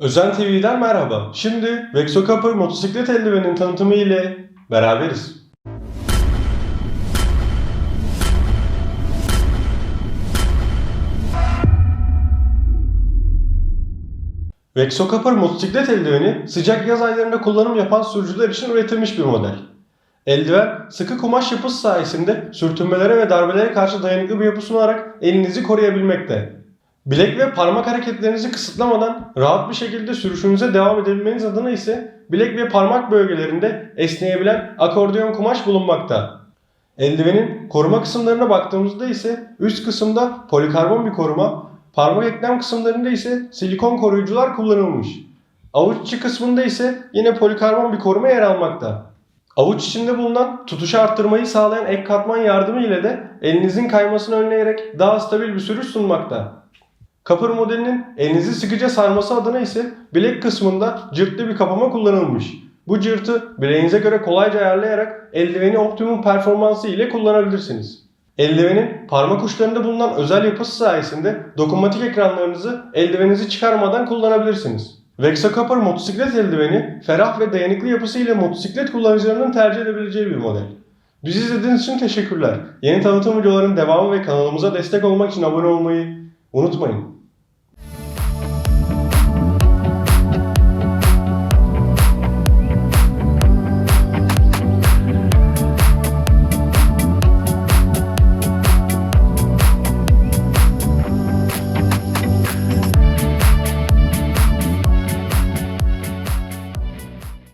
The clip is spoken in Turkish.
Özen TV'den merhaba. Şimdi Vexo motosiklet eldiveninin tanıtımı ile beraberiz. Vexo motosiklet eldiveni sıcak yaz aylarında kullanım yapan sürücüler için üretilmiş bir model. Eldiven sıkı kumaş yapısı sayesinde sürtünmelere ve darbelere karşı dayanıklı bir yapı sunarak elinizi koruyabilmekte. Bilek ve parmak hareketlerinizi kısıtlamadan rahat bir şekilde sürüşünüze devam edebilmeniz adına ise bilek ve parmak bölgelerinde esneyebilen akordeon kumaş bulunmakta. Eldivenin koruma kısımlarına baktığımızda ise üst kısımda polikarbon bir koruma, parmak eklem kısımlarında ise silikon koruyucular kullanılmış. Avuç içi kısmında ise yine polikarbon bir koruma yer almakta. Avuç içinde bulunan tutuşu arttırmayı sağlayan ek katman yardımı ile de elinizin kaymasını önleyerek daha stabil bir sürüş sunmakta. Kapır modelinin elinizi sıkıca sarması adına ise bilek kısmında cırtlı bir kapama kullanılmış. Bu cırtı bileğinize göre kolayca ayarlayarak eldiveni optimum performansı ile kullanabilirsiniz. Eldivenin parmak uçlarında bulunan özel yapısı sayesinde dokunmatik ekranlarınızı eldiveninizi çıkarmadan kullanabilirsiniz. Vexa Copper motosiklet eldiveni ferah ve dayanıklı yapısı ile motosiklet kullanıcılarının tercih edebileceği bir model. Bizi izlediğiniz için teşekkürler. Yeni tanıtım videoların devamı ve kanalımıza destek olmak için abone olmayı unutmayın.